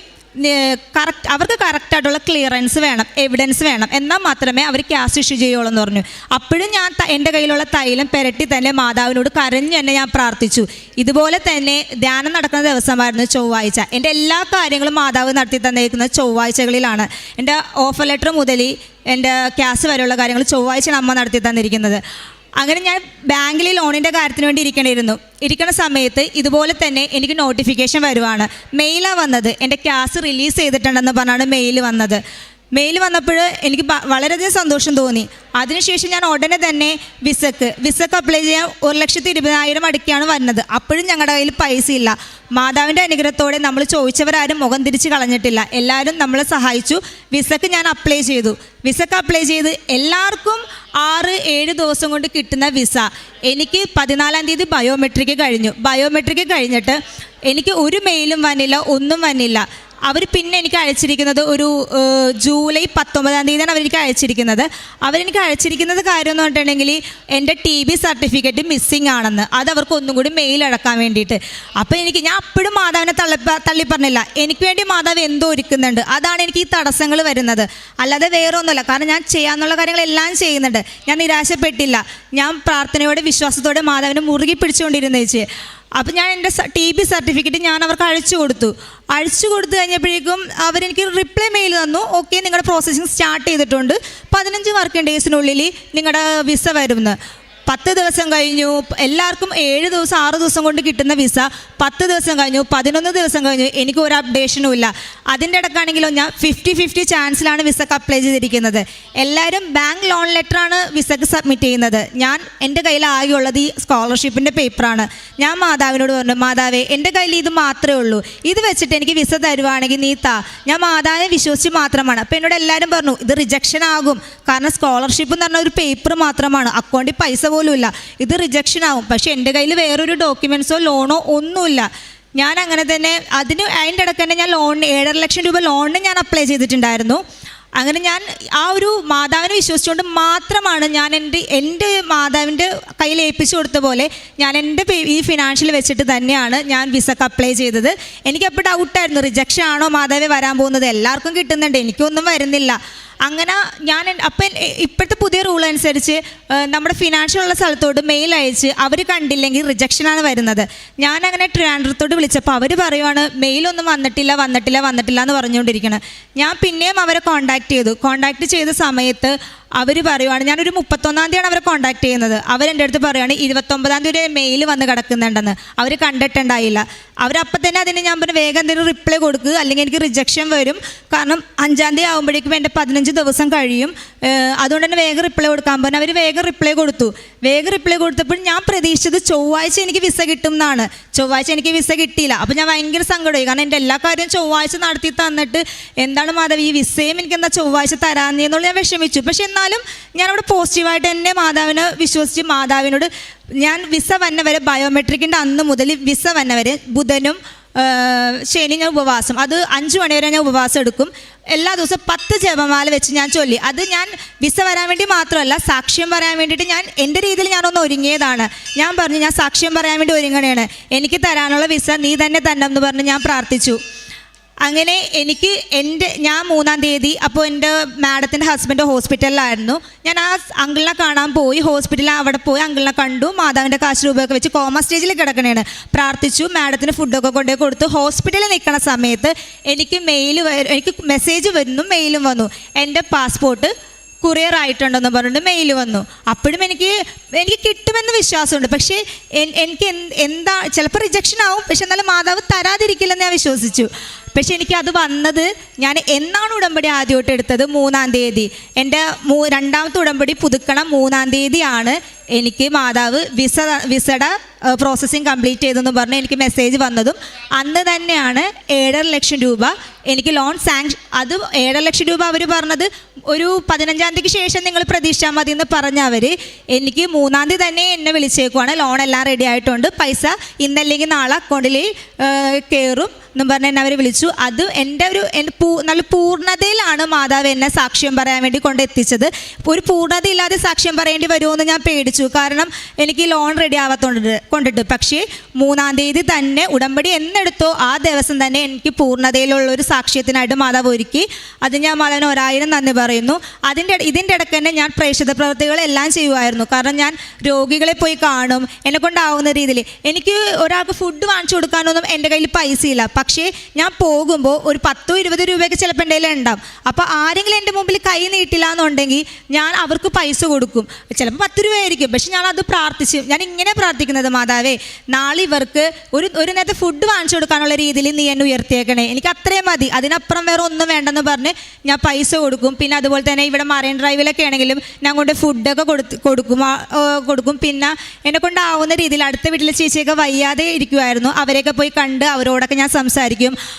കറക്റ്റ് അവർക്ക് കറക്റ്റായിട്ടുള്ള ക്ലിയറൻസ് വേണം എവിഡൻസ് വേണം. എന്നാൽ മാത്രമേ അവർ ക്യാഷ് ഇഷ്യൂ ചെയ്യുള്ളൂ എന്ന് പറഞ്ഞു. അപ്പോഴും ഞാൻ എന്റെ കയ്യിലുള്ള തൈലം പെരട്ടി തന്നെ മാതാവിനോട് കരഞ്ഞു തന്നെ ഞാൻ പ്രാർത്ഥിച്ചു. ഇതുപോലെ തന്നെ ധ്യാനം നടക്കുന്ന ദിവസമായിരുന്നു ചൊവ്വാഴ്ച. എന്റെ എല്ലാ കാര്യങ്ങളും മാതാവ് നടത്തി തന്നേക്കുന്നത് ചൊവ്വാഴ്ചകളിലാണ്. എന്റെ ഓഫർ ലെറ്റർ മുതൽ എന്റെ ക്യാഷ് വരെയുള്ള കാര്യങ്ങൾ ചൊവ്വാഴ്ചയാണ് അമ്മ നടത്തി തന്നിരിക്കുന്നത്. അങ്ങനെ ഞാൻ ബാങ്കിൽ ലോണിന്റെ കാര്യത്തിന് വേണ്ടി ഇരിക്കണമായിരുന്നു ഇരിക്കുന്ന സമയത്ത് ഇതുപോലെ തന്നെ എനിക്ക് നോട്ടിഫിക്കേഷൻ വരുവാണ്. മെയിലാണ് വന്നത്. എന്റെ ക്യാഷ് റിലീസ് ചെയ്തിട്ടുണ്ടെന്ന് പറഞ്ഞാണ് മെയിൽ വന്നത്. മെയിൽ വന്നപ്പോൾ എനിക്ക് വളരെയധികം സന്തോഷം തോന്നി. അതിനുശേഷം ഞാൻ ഉടനെ തന്നെ വിസക്ക്. വിസക്ക് അപ്ലൈ ചെയ്യാൻ ഒരു ലക്ഷത്തി ഇരുപതിനായിരം അടുക്കിയാണ് വരുന്നത് അപ്പോഴും ഞങ്ങളുടെ കയ്യിൽ പൈസ ഇല്ല. മാതാവിന്റെ അനുഗ്രഹത്തോടെ നമ്മൾ ചോദിച്ചവരാരും മുഖം തിരിച്ച് കളഞ്ഞിട്ടില്ല. എല്ലാവരും നമ്മളെ സഹായിച്ചു. വിസക്ക് ഞാൻ അപ്ലൈ ചെയ്തു. വിസക്ക് അപ്ലൈ ചെയ്ത് എല്ലാവർക്കും ആറ് ഏഴ് ദിവസം കൊണ്ട് കിട്ടുന്ന വിസ. എനിക്ക് പതിനാലാം തീയതി ബയോമെട്രിക് കഴിഞ്ഞു. ബയോമെട്രിക് കഴിഞ്ഞിട്ട് എനിക്ക് ഒരു മെയിലും വന്നില്ല ഒന്നും വന്നില്ല. അവർ പിന്നെ എനിക്ക് അയച്ചിരിക്കുന്നത് ഒരു ജൂലൈ പത്തൊമ്പതാം തീയതിയാണ് അവരെനിക്ക് അയച്ചിരിക്കുന്നത്. അവരെനിക്ക് അയച്ചിരിക്കുന്നത് കാര്യം എന്ന് പറഞ്ഞിട്ടുണ്ടെങ്കിൽ എന്റെ ടി ബി സർട്ടിഫിക്കറ്റ് മിസ്സിങ് ആണെന്ന്. അത് അവർക്ക് ഒന്നും കൂടി മെയിൽ അടക്കാൻ വേണ്ടിയിട്ട്. അപ്പോൾ എനിക്ക് ഞാൻ അപ്പോഴും മാതാവിനെ തള്ളി പറഞ്ഞില്ല. എനിക്ക് വേണ്ടി മാതാവ് എന്തോ ഒരുക്കുന്നുണ്ട്. അതാണ് എനിക്ക് ഈ തടസ്സങ്ങൾ വരുന്നത്. അല്ലാതെ വേറെ ഒന്നുമല്ല കാരണം ഞാൻ ചെയ്യാന്നുള്ള കാര്യങ്ങളെല്ലാം ചെയ്യുന്നുണ്ട്. ഞാൻ നിരാശപ്പെട്ടില്ല. ഞാൻ പ്രാർത്ഥനയോടെ വിശ്വാസത്തോടെ മാതാവിനെ മുറുകി പിടിച്ചുകൊണ്ടിരുന്നു ചേച്ചി. അപ്പം ഞാൻ എന്റെ ടി ബി സർട്ടിഫിക്കറ്റ് ഞാൻ അവർക്ക് അഴിച്ചു കൊടുത്തു. അഴിച്ചു കൊടുത്തു കഴിഞ്ഞപ്പോഴേക്കും അവരെനിക്ക് റിപ്ലൈ മെയിൽ തന്നു. ഓക്കെ നിങ്ങളുടെ പ്രോസസ്സിങ് സ്റ്റാർട്ട് ചെയ്തിട്ടുണ്ട്. പതിനഞ്ച് വർക്കിംഗ് ഡേയ്സിനുള്ളിൽ നിങ്ങളുടെ വിസ വരുമെന്ന് പത്ത് ദിവസം കഴിഞ്ഞു. എല്ലാവർക്കും ഏഴ് ദിവസം ആറ് ദിവസം കൊണ്ട് കിട്ടുന്ന വിസ പത്ത് ദിവസം കഴിഞ്ഞു പതിനൊന്ന് ദിവസം കഴിഞ്ഞു. എനിക്ക് ഒരു അപ്ഡേഷനും ഇല്ല. അതിന്റെ ഇടക്കാണെങ്കിലും ഞാൻ ഫിഫ്റ്റി ഫിഫ്റ്റി ചാൻസിലാണ് വിസക്ക് അപ്ലൈ ചെയ്തിരിക്കുന്നത്. എല്ലാവരും ബാങ്ക് ലോൺ ലെറ്ററാണ് വിസക്ക് സബ്മിറ്റ് ചെയ്യുന്നത്. ഞാൻ എന്റെ കയ്യിൽ ആകെയുള്ളത് ഈ സ്കോളർഷിപ്പിന്റെ പേപ്പറാണ് ഞാൻ മാതാവിനോട് പറഞ്ഞു മാതാവേ എന്റെ കയ്യിൽ ഇത് മാത്രമേ ഉള്ളൂ. ഇത് വെച്ചിട്ട് എനിക്ക് വിസ തരുവാണെങ്കിൽ നീ താ. ഞാൻ മാതാവിനെ വിശ്വസിച്ച് മാത്രമാണ്. അപ്പോൾ എന്നോട് എല്ലാവരും പറഞ്ഞു ഇത് റിജക്ഷൻ ആകും. കാരണം സ്കോളർഷിപ്പ് എന്ന് പറഞ്ഞ ഒരു പേപ്പർ മാത്രമാണ്. അക്കൗണ്ടിൽ പൈസ പോലും ഇല്ല ഇത് റിജക്ഷൻ ആവും. പക്ഷേ എന്റെ കയ്യിൽ വേറൊരു ഡോക്യുമെൻസോ ലോണോ ഒന്നുമില്ല. ഞാൻ അങ്ങനെ തന്നെ അതിന് അതിന്റെ ഇടയ്ക്ക് തന്നെ ഞാൻ ലോണിന് ഏഴര ലക്ഷം രൂപ ലോണിന് ഞാൻ അപ്ലൈ ചെയ്തിട്ടുണ്ടായിരുന്നു. അങ്ങനെ ഞാൻ ആ ഒരു മാതാവിനെ വിശ്വസിച്ചുകൊണ്ട് മാത്രമാണ് ഞാൻ എന്റെ എന്റെ മാതാവിന്റെ കയ്യിൽ ഏൽപ്പിച്ചു കൊടുത്ത പോലെ ഞാൻ എന്റെ ഈ ഫിനാൻഷ്യൽ വെച്ചിട്ട് തന്നെയാണ് ഞാൻ വിസക്ക് അപ്ലൈ ചെയ്തത്. എനിക്കപ്പോൾ ഡൗട്ടായിരുന്നു റിജക്ഷൻ ആണോ മാതാവ് വരാൻ പോകുന്നത്? എല്ലാവർക്കും കിട്ടുന്നുണ്ട്. എനിക്കൊന്നും വരുന്നില്ല. അങ്ങനെ ഞാൻ അപ്പം ഇപ്പോഴത്തെ പുതിയ റൂൾ അനുസരിച്ച് നമ്മുടെ ഫിനാൻഷ്യൽ ഉള്ള സ്ഥലത്തോട്ട് മെയിൽ അയച്ച് അവർ കണ്ടില്ലെങ്കിൽ റിജക്ഷനാണ് വരുന്നത്. ഞാൻ അങ്ങനെ ട്രിവാൻഡ്രത്തോട്ട് വിളിച്ചപ്പോൾ അവർ പറയുവാണ് മെയിലൊന്നും വന്നിട്ടില്ല വന്നിട്ടില്ല വന്നിട്ടില്ല എന്ന് പറഞ്ഞുകൊണ്ടിരിക്കുന്നത് ഞാൻ പിന്നെയും അവരെ കോൺടാക്ട് ചെയ്തു. കോൺടാക്ട് ചെയ്ത സമയത്ത് അവർ പറയുവാണ് ഞാനൊരു മുപ്പത്തൊന്നാം തീയതിയാണ് അവരെ കോൺടാക്ട് ചെയ്യുന്നത്. അവരെന്റെ അടുത്ത് പറയുകയാണ് ഇരുപത്തൊമ്പതാം തീയതി ഒരു മെയിൽ വന്ന് കിടക്കുന്നുണ്ടെന്ന്. അവർ കണ്ടിട്ടുണ്ടായില്ല. അവരപ്പം തന്നെ അതിന് ഞാൻ പറഞ്ഞു വേഗം എന്തെങ്കിലും റിപ്ലൈ കൊടുക്കുക അല്ലെങ്കിൽ എനിക്ക് റിജക്ഷൻ വരും. കാരണം അഞ്ചാം തീയതി ആകുമ്പോഴേക്കും എന്റെ പതിനഞ്ച് ദിവസം കഴിയും. അതുകൊണ്ട് തന്നെ വേഗം റിപ്ലൈ കൊടുക്കാൻ പറഞ്ഞു. അവർ വേഗം റിപ്ലൈ കൊടുത്തു. വേഗം റിപ്ലൈ കൊടുത്തപ്പോൾ ഞാൻ പ്രതീക്ഷിച്ചത് ചൊവ്വാഴ്ച എനിക്ക് വിസ കിട്ടും എന്നാണ് ചൊവ്വാഴ്ച എനിക്ക് വിസ കിട്ടിയില്ല. അപ്പോൾ ഞാൻ ഭയങ്കര സങ്കടമായി. കാരണം എന്റെ എല്ലാ കാര്യവും ചൊവ്വാഴ്ച നടത്തി തന്നിട്ട് എന്താണ് മാധവ് ഈ വിസയും എനിക്ക് എന്താ ചൊവ്വാഴ്ച തരാമെന്നുള്ള ഞാൻ വിഷമിച്ചു. പക്ഷെ എന്നാലും ഞാൻ അവിടെ പോസിറ്റീവായിട്ട് എന്റെ മാതാവിനെ വിശ്വസിച്ച് മാതാവിനോട് ഞാൻ വിസ വന്നവരെ ബയോമെട്രിക്കിന്റെ അന്ന് മുതൽ വിസ വന്നവരെ ബുധനും ശനി ഞാൻ ഉപവാസം. അത് അഞ്ച് മണിവരെ ഞാൻ ഉപവാസം എടുക്കും. എല്ലാ ദിവസവും പത്ത് ജപമാല വെച്ച് ഞാൻ ചൊല്ലി. അത് ഞാൻ വിസ വരാൻ വേണ്ടി മാത്രമല്ല സാക്ഷ്യം പറയാൻ വേണ്ടിയിട്ട് ഞാൻ എന്റെ രീതിയിൽ ഞാനൊന്ന് ഒരുങ്ങിയതാണ്. ഞാൻ പറഞ്ഞു ഞാൻ സാക്ഷ്യം പറയാൻ വേണ്ടി ഒരുങ്ങണേണ്. എനിക്ക് തരാനുള്ള വിസ നീ തന്നെ തന്നെ എന്ന് പറഞ്ഞ് ഞാൻ പ്രാർത്ഥിച്ചു. അങ്ങനെ എനിക്ക് എന്റെ ഞാൻ മൂന്നാം തീയതി അപ്പോൾ എന്റെ മാഡത്തിന്റെ ഹസ്ബൻഡ് ഹോസ്പിറ്റലിലായിരുന്നു. ഞാൻ ആ അങ്കിളിനെ കാണാൻ പോയി. ഹോസ്പിറ്റലിൽ അവിടെ പോയി അങ്കിളിനെ കണ്ടു. മാതാവിന്റെ കാശ് രൂപയൊക്കെ വെച്ച് കോമ സ്റ്റേജിൽ കിടക്കണേണ്. പ്രാർത്ഥിച്ചു മാഡത്തിന് ഫുഡൊക്കെ കൊണ്ടുപോയി കൊടുത്തു. ഹോസ്പിറ്റലിൽ നിൽക്കുന്ന സമയത്ത് എനിക്ക് മെയിൽ എനിക്ക് മെസ്സേജ് വരുന്നു മെയിലും വന്നു. എന്റെ പാസ്പോർട്ട് കുറിയർ ആയിട്ടുണ്ടെന്ന് പറഞ്ഞിട്ട് മെയിൽ വന്നു. അപ്പോഴും എനിക്ക് എനിക്ക് കിട്ടുമെന്ന് വിശ്വാസമുണ്ട്. പക്ഷേ എനിക്ക് എന്താ ചിലപ്പോൾ റിജക്ഷൻ ആവും. പക്ഷെ എന്നാലും മാതാവ് തരാതിരിക്കില്ലെന്ന് ഞാൻ വിശ്വസിച്ചു. പക്ഷെ എനിക്ക് അത് വന്നത് ഞാൻ എന്നാണ് ഉടമ്പടി ആദ്യമായിട്ട് എടുത്തത്? മൂന്നാം തീയതി. എന്റെ മൂ രണ്ടാമത്തെ ഉടമ്പടി പുതുക്കണം മൂന്നാം തീയതിയാണ്. എനിക്ക് മാതാവ് വിസ വിസയുടെ പ്രോസസ്സിങ് കംപ്ലീറ്റ് ചെയ്തെന്ന് പറഞ്ഞ് എനിക്ക് മെസ്സേജ് വന്നതും അന്ന് തന്നെയാണ് ഏഴര ലക്ഷം രൂപ. എനിക്ക് ലോൺ സാങ്ഷൻ അത് ഏഴര ലക്ഷം രൂപ അവർ പറഞ്ഞത് ഒരു പതിനഞ്ചാം തീയതിക്ക് ശേഷം നിങ്ങൾ പ്രതീക്ഷിച്ചാൽ മതി എന്ന് പറഞ്ഞ അവർ എനിക്ക് മൂന്നാം തീയതി തന്നെ എന്നെ വിളിച്ചേക്കുവാണ്. ലോൺ എല്ലാം റെഡി ആയിട്ടുണ്ട്. പൈസ ഇന്നല്ലെങ്കിൽ നാളെ അക്കൗണ്ടിൽ കയറും എന്നും പറഞ്ഞ് എന്നെ അവർ വിളിച്ചു. അത് എന്റെ ഒരു നല്ല പൂർണതയിലാണ് മാതാവ് എന്നെ സാക്ഷ്യം പറയാൻ വേണ്ടി കൊണ്ടെത്തിച്ചത്. ഒരു പൂർണതയില്ലാതെ സാക്ഷ്യം പറയേണ്ടി വരുമെന്ന് ഞാൻ പേടിച്ചു. കാരണം എനിക്ക് ലോൺ റെഡി ആവാത്തോണ്ട് കൊണ്ടിട്ട്. പക്ഷേ മൂന്നാം തീയതി തന്നെ ഉടമ്പടി എന്നെടുത്തോ ആ ദിവസം തന്നെ എനിക്ക് പൂർണതയിലുള്ള ഒരു സാക്ഷ്യത്തിനായിട്ട് മാതാവ് ഒരുക്കി. അത് ഞാൻ മാതാവിന് ഒരായിരം നന്ദി പറയുന്നു. അതിന്റെ ഇതിന്റെ ഇടയ്ക്ക് തന്നെ ഞാൻ പ്രേക്ഷിത പ്രവർത്തികളെല്ലാം ചെയ്യുമായിരുന്നു. കാരണം ഞാൻ രോഗികളെ പോയി കാണും. എന്നെ കൊണ്ടാവുന്ന രീതിയിൽ. എനിക്ക് ഒരാൾക്ക് ഫുഡ് വാങ്ങിച്ചു കൊടുക്കാനൊന്നും എന്റെ കയ്യിൽ പൈസയില്ല. പക്ഷേ ഞാൻ പോകുമ്പോൾ ഒരു പത്തോ ഇരുപത് രൂപയൊക്കെ ചിലപ്പോൾ എന്റെ ഉണ്ടാവും. അപ്പോൾ ആരെങ്കിലും എന്റെ മുമ്പിൽ കൈ നീട്ടില്ല എന്നുണ്ടെങ്കിൽ ഞാൻ അവർക്ക് പൈസ കൊടുക്കും. ചിലപ്പോൾ പത്ത് രൂപയായിരിക്കും. പക്ഷെ ഞാൻ അത് പ്രാർത്ഥിച്ചു. ഞാൻ ഇങ്ങനെ പ്രാർത്ഥിക്കുന്നത് മാതാവേ നാളെ ഇവർക്ക് ഒരു ഒരു നേരത്തെ ഫുഡ് വാങ്ങിച്ചു കൊടുക്കാനുള്ള രീതിയിൽ നീ എന്നെ ഉയർത്തിയേക്കണേ. എനിക്ക് അത്രയും മതി. അതിനപ്പുറം വേറെ ഒന്നും വേണ്ടെന്ന് പറഞ്ഞ് ഞാൻ പൈസ കൊടുക്കും. പിന്നെ അതുപോലെ തന്നെ ഇവിടെ മറൈൻ ഡ്രൈവിലൊക്കെ ആണെങ്കിലും ഞാൻ കൊണ്ട് ഫുഡൊക്കെ കൊടുത്ത് കൊടുക്കും. കൊടുക്കും. പിന്നെ എന്നെ കൊണ്ടാവുന്ന രീതിയിൽ അടുത്ത വീട്ടിലെ ചേച്ചിയൊക്കെ വയ്യാതെ ഇരിക്കുമായിരുന്നു അവരെയൊക്കെ പോയി കണ്ട് അവരോടൊക്കെ ഞാൻ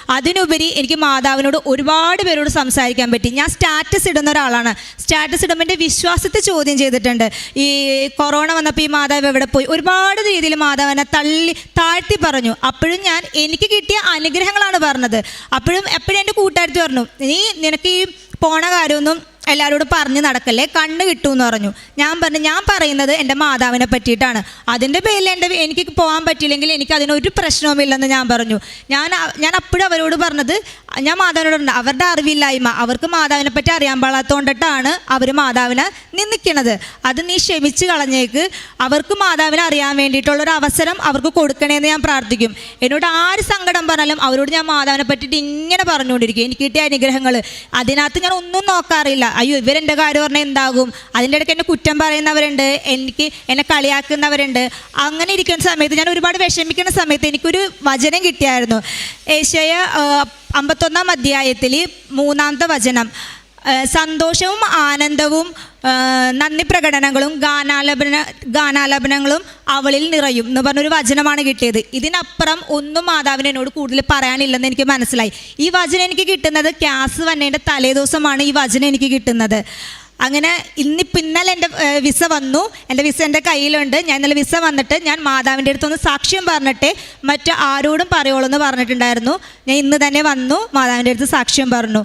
അതിനുപരി എനിക്ക് മാതാവിനോട് ഒരുപാട് പേരോട് സംസാരിക്കാൻ പറ്റി. ഞാൻ സ്റ്റാറ്റസ് ഇടുന്ന ഒരാളാണ്. സ്റ്റാറ്റസ് ഇടുമ്പോൾ എന്റെ വിശ്വാസത്തെ ചോദ്യം ചെയ്തിട്ടുണ്ട്. ഈ കൊറോണ വന്നപ്പോൾ ഈ മാതാവ് എവിടെ പോയി? ഒരുപാട് രീതിയിൽ മാതാവിനെ തള്ളി താഴ്ത്തി പറഞ്ഞു. അപ്പോഴും ഞാൻ എനിക്ക് കിട്ടിയ അനുഗ്രഹങ്ങളാണ് പറഞ്ഞത്. അപ്പോഴും എപ്പോഴും എന്റെ കൂട്ടുകാരത്തി പറഞ്ഞു നീ നിനക്ക് ഈ പോണ കാര്യമൊന്നും എല്ലാവരോടും പറഞ്ഞ് നടക്കല്ലേ? കണ്ണ് കിട്ടുമെന്ന് പറഞ്ഞു. ഞാൻ പറഞ്ഞു ഞാൻ പറയുന്നത് എന്റെ മാതാവിനെ പറ്റിയിട്ടാണ്. അതിന്റെ പേരിൽ എന്റെ എനിക്ക് പോകാൻ പറ്റിയില്ലെങ്കിൽ എനിക്ക് അതിനൊരു പ്രശ്നവുമില്ലെന്ന് ഞാൻ പറഞ്ഞു. ഞാൻ ഞാൻ അപ്പോഴും അവരോട് പറഞ്ഞത് ഞാൻ മാതാവിനോട് അവരുടെ അറിവില്ലായ്മ അവർക്ക് മാതാവിനെ പറ്റി അറിയാൻ പാടാത്തതുകൊണ്ടിട്ടാണ് അവർ മാതാവിനെ നിന്ദിക്കണത്. അത് നീ ക്ഷമിച്ച് കളഞ്ഞേക്ക്. അവർക്ക് മാതാവിനെ അറിയാൻ വേണ്ടിയിട്ടുള്ളൊരു അവസരം അവർക്ക് കൊടുക്കണേന്ന് ഞാൻ പ്രാർത്ഥിക്കും. എന്നോട് ആര് സങ്കടം പറഞ്ഞാലും അവരോട് ഞാൻ മാതാവിനെ പറ്റിയിട്ട് ഇങ്ങനെ പറഞ്ഞുകൊണ്ടിരിക്കും. എനിക്ക് കിട്ടിയ അനുഗ്രഹങ്ങൾ അതിനകത്ത് ഞാൻ ഒന്നും നോക്കാറില്ല. അയ്യോ ഇവരെന്റെ കാര്യം പറഞ്ഞാൽ എന്താകും? അതിന്റെ ഇടയ്ക്ക് എന്നെ കുറ്റം പറയുന്നവരുണ്ട് എനിക്ക് എന്നെ കളിയാക്കുന്നവരുണ്ട്. അങ്ങനെ ഇരിക്കുന്ന സമയത്ത് ഞാൻ ഒരുപാട് വിഷമിക്കുന്ന സമയത്ത് എനിക്കൊരു വചനം കിട്ടിയായിരുന്നു. ഏഷ്യ അമ്പത്തൊന്നാം അധ്യായത്തിൽ മൂന്നാമത്തെ വചനം. സന്തോഷവും ആനന്ദവും നന്ദി പ്രകടനങ്ങളും ഗാനാലപന ഗാനാലപനങ്ങളും അവളിൽ നിറയും എന്ന് പറഞ്ഞൊരു വചനമാണ് കിട്ടിയത്. ഇതിനപ്പുറം ഒന്നും മാതാവിന് എന്നോട് കൂടുതൽ പറയാനില്ലെന്ന് എനിക്ക് മനസ്സിലായി. ഈ വചനം എനിക്ക് കിട്ടുന്നത് ക്യാസ് വന്നതിന്റെ തലേദിവസമാണ് ഈ വചനം എനിക്ക് കിട്ടുന്നത്. അങ്ങനെ ഇന്നിപ്പോൾ ഇന്നലെ എന്റെ വിസ വന്നു. എന്റെ വിസ എന്റെ കയ്യിലുണ്ട്. ഞാൻ ഇന്നലെ വിസ വന്നിട്ട് ഞാൻ മാതാവിന്റെ അടുത്തൊന്ന് സാക്ഷ്യം പറഞ്ഞിട്ട് മറ്റു ആരോടും പറയുള്ളൂ എന്ന് പറഞ്ഞിട്ടുണ്ടായിരുന്നു. ഞാൻ ഇന്ന് തന്നെ വന്നു മാതാവിന്റെ അടുത്ത് സാക്ഷ്യം പറഞ്ഞു.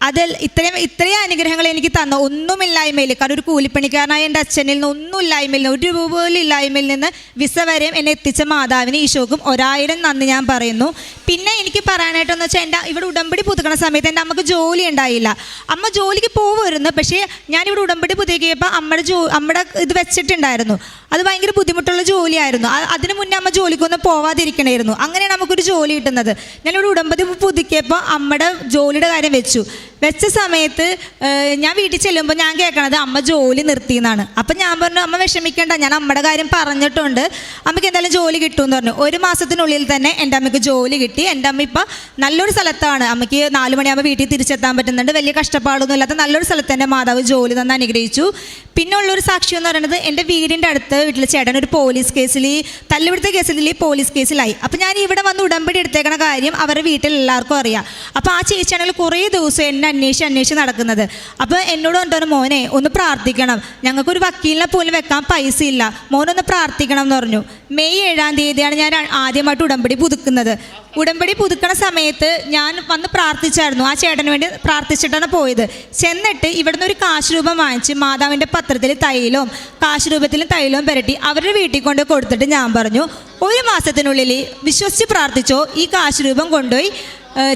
അതിൽ ഇത്രയും ഇത്രയും അനുഗ്രഹങ്ങൾ എനിക്ക് തന്ന ഒന്നുമില്ലായ്മയിൽ കാരണം ഒരു കൂലിപ്പണിക്കാരനായ എന്റെ അച്ഛനിൽ നിന്ന് ഒന്നുമില്ലായ്മയിൽ നിന്ന് ഒരു രൂപ പോലും ഇല്ലായ്മയിൽ നിന്ന് വിസ വരെയും എന്നെ എത്തിച്ച മാതാവിന് ഈശോക്കും ഒരായിരം നന്ദി ഞാൻ പറയുന്നു. പിന്നെ എനിക്ക് പറയാനായിട്ടെന്ന് വെച്ചാൽ എന്റെ ഇവിടെ ഉടമ്പടി പുതുക്കണ സമയത്ത് എന്റെ അമ്മയ്ക്ക് ജോലി ഉണ്ടായില്ല. അമ്മ ജോലിക്ക് പോകുമായിരുന്നു പക്ഷേ ഞാനിവിടെ ഉടമ്പടി പുതുക്കിയപ്പോൾ അമ്മയുടെ ജോ അമ്മയുടെ ഇത് വെച്ചിട്ടുണ്ടായിരുന്നു. അത് ഭയങ്കര ബുദ്ധിമുട്ടുള്ള ജോലിയായിരുന്നു. അതിന് മുന്നേ അമ്മ ജോലിക്കൊന്നും പോവാതിരിക്കണമായിരുന്നു അങ്ങനെയാണ് നമുക്കൊരു ജോലി കിട്ടുന്നത്. ഞാനിവിടെ ഉടമ്പടി പുതുക്കിയപ്പോൾ അമ്മയുടെ ജോലിയുടെ കാര്യം വെച്ചു. വെച്ച സമയത്ത് ഞാൻ വീട്ടിൽ ചെല്ലുമ്പോൾ ഞാൻ കേൾക്കണത് അമ്മ ജോലി നിർത്തിയെന്നാണ്. അപ്പം ഞാൻ പറഞ്ഞു അമ്മ വിഷമിക്കേണ്ട ഞാൻ അമ്മയുടെ കാര്യം പറഞ്ഞിട്ടുണ്ട്. അമ്മയ്ക്ക് എന്തായാലും ജോലി കിട്ടുമെന്ന് പറഞ്ഞു. ഒരു മാസത്തിനുള്ളിൽ തന്നെ എന്റെ അമ്മയ്ക്ക് ജോലി കിട്ടി. എന്റെ അമ്മ ഇപ്പം നല്ലൊരു സ്ഥലത്താണ്. അമ്മയ്ക്ക് നാല് മണിയാകുമ്പോൾ വീട്ടിൽ തിരിച്ചെത്താൻ പറ്റുന്നുണ്ട്. വലിയ കഷ്ടപ്പാടൊന്നും ഇല്ലാത്ത നല്ലൊരു സ്ഥലത്ത് എന്റെ മാതാവ് ജോലി തന്ന് അനുഗ്രഹിച്ചു. പിന്നെ ഉള്ളൊരു സാക്ഷ്യം എന്ന് പറയുന്നത് എന്റെ വീടിന്റെ അടുത്ത് വീട്ടിൽ ചേട്ടൻ ഒരു പോലീസ് കേസിൽ ഈ തല്ലുപിടുത്ത കേസിൽ ഈ പോലീസ് കേസിലായി. അപ്പം ഞാൻ ഇവിടെ വന്ന് ഉടമ്പടി എടുത്തേക്കണ കാര്യം അവരുടെ വീട്ടിൽ എല്ലാവർക്കും അറിയാം. അപ്പോൾ ആ ചേച്ചിയാണെങ്കിൽ കുറേ ദിവസം എന്നെ അന്വേഷിച്ച് അന്വേഷിച്ച് നടക്കുന്നത്. അപ്പോൾ എന്നോട് കൊണ്ടുവന്ന മോനെ ഒന്ന് പ്രാർത്ഥിക്കണം. ഞങ്ങൾക്കൊരു വക്കീലിനെ പോലും വെക്കാൻ പൈസ ഇല്ല. മോനൊന്ന് പ്രാർത്ഥിക്കണം എന്ന് പറഞ്ഞു. മെയ് ഏഴാം തീയതിയാണ് ഞാൻ ആദ്യമായിട്ട് ഉടമ്പടി പുതുക്കുന്നത്. ഉടമ്പടി പുതുക്കണ സമയത്ത് ഞാൻ വന്ന് പ്രാർത്ഥിച്ചായിരുന്നു. ആ ചേട്ടന് വേണ്ടി പ്രാർത്ഥിച്ചിട്ടാണ് പോയത്. ചെന്നിട്ട് ഇവിടുന്ന് ഒരു കാശ് രൂപം വാങ്ങിച്ച് മാതാവിന്റെ പത്രത്തിൽ തൈലവും കാശ് രൂപത്തിലും തൈലവും പുരട്ടി അവരുടെ വീട്ടിൽ കൊണ്ട് കൊടുത്തിട്ട് ഞാൻ പറഞ്ഞു ഒരു മാസത്തിനുള്ളിൽ വിശ്വസിച്ച് പ്രാർത്ഥിച്ചോ ഈ കാശ് രൂപം കൊണ്ടുപോയി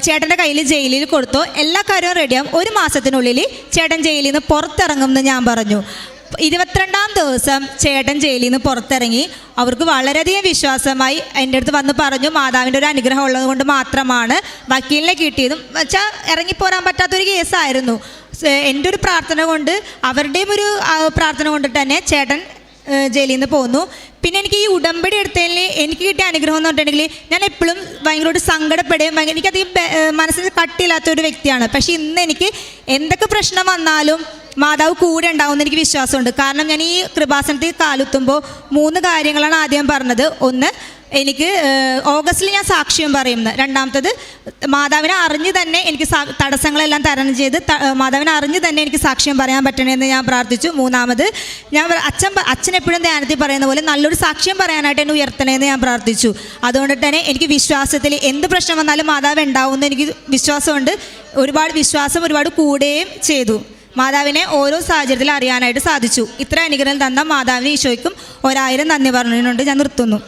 ചേട്ടന്റെ കയ്യിൽ ജയിലിൽ കൊടുത്തു. എല്ലാ കാര്യവും റെഡിയാവും. ഒരു മാസത്തിനുള്ളിൽ ചേട്ടൻ ജയിലിൽ നിന്ന് പുറത്തിറങ്ങും എന്ന് ഞാൻ പറഞ്ഞു. ഇരുപത്തിരണ്ടാം ദിവസം ചേട്ടൻ ജയിലിൽ നിന്ന് പുറത്തിറങ്ങി. അവർക്ക് വളരെയധികം വിശ്വാസമായി എന്റെ അടുത്ത് വന്ന് പറഞ്ഞു മാതാവിന്റെ ഒരു അനുഗ്രഹം ഉള്ളത് കൊണ്ട് മാത്രമാണ് വക്കീലിനെ കിട്ടിയതും. വെച്ചാൽ ഇറങ്ങിപ്പോരാൻ പറ്റാത്തൊരു കേസായിരുന്നു. എന്റെ ഒരു പ്രാർത്ഥന കൊണ്ട് അവരുടെയും ഒരു പ്രാർത്ഥന കൊണ്ട് തന്നെ ചേട്ടൻ ജയിലിൽ നിന്ന് പോന്നു. പിന്നെ എനിക്ക് ഈ ഉടമ്പടി എടുത്തതിൽ എനിക്ക് കിട്ടിയ അനുഗ്രഹം എന്ന് പറഞ്ഞിട്ടുണ്ടെങ്കിൽ ഞാൻ എപ്പോഴും ഭയങ്കരമായിട്ട് സങ്കടപ്പെടുകയും ഭയങ്കര എനിക്കധികം മനസ്സിൽ കട്ടിയില്ലാത്ത ഒരു വ്യക്തിയാണ്. പക്ഷേ ഇന്ന് എനിക്ക് എന്തൊക്കെ പ്രശ്നം വന്നാലും മാതാവ് കൂടെ ഉണ്ടാവുമെന്ന് എനിക്ക് വിശ്വാസമുണ്ട്. കാരണം ഞാൻ ഈ കൃപാസനത്തിൽ കാലുത്തുമ്പോൾ മൂന്ന് കാര്യങ്ങളാണ് ആദ്യം പറഞ്ഞത്. ഒന്ന് എനിക്ക് ഓഗസ്റ്റിൽ ഞാൻ സാക്ഷ്യം പറയുന്നത് രണ്ടാമത്തത് മാതാവിനെ അറിഞ്ഞ് തന്നെ എനിക്ക് തടസ്സങ്ങളെല്ലാം തരണം ചെയ്ത് മാതാവിനെ അറിഞ്ഞ് തന്നെ എനിക്ക് സാക്ഷ്യം പറയാൻ പറ്റണമെന്ന് ഞാൻ പ്രാർത്ഥിച്ചു. മൂന്നാമത് ഞാൻ അച്ഛൻ അച്ഛൻ എപ്പോഴും ധ്യാനത്തിൽ പറയുന്ന പോലെ നല്ലൊരു സാക്ഷ്യം പറയാനായിട്ട് എന്നെ ഉയർത്തണമെന്ന് ഞാൻ പ്രാർത്ഥിച്ചു. അതുകൊണ്ട് തന്നെ എനിക്ക് വിശ്വാസത്തിൽ എന്ത് പ്രശ്നം വന്നാലും മാതാവ് ഉണ്ടാവുമെന്ന് എനിക്ക് വിശ്വാസമുണ്ട്. ഒരുപാട് വിശ്വാസം ഒരുപാട് കൂടുകയും ചെയ്തു. മാതാവിനെ ഓരോ സാഹചര്യത്തിൽ അറിയാനായിട്ട് സാധിച്ചു. ഇത്ര അനുഗ്രഹം തന്ന മാതാവിന് ഈശോയ്ക്കും ഒരായിരം നന്ദി പറഞ്ഞുകൊണ്ട് ഞാൻ നിർത്തുന്നു.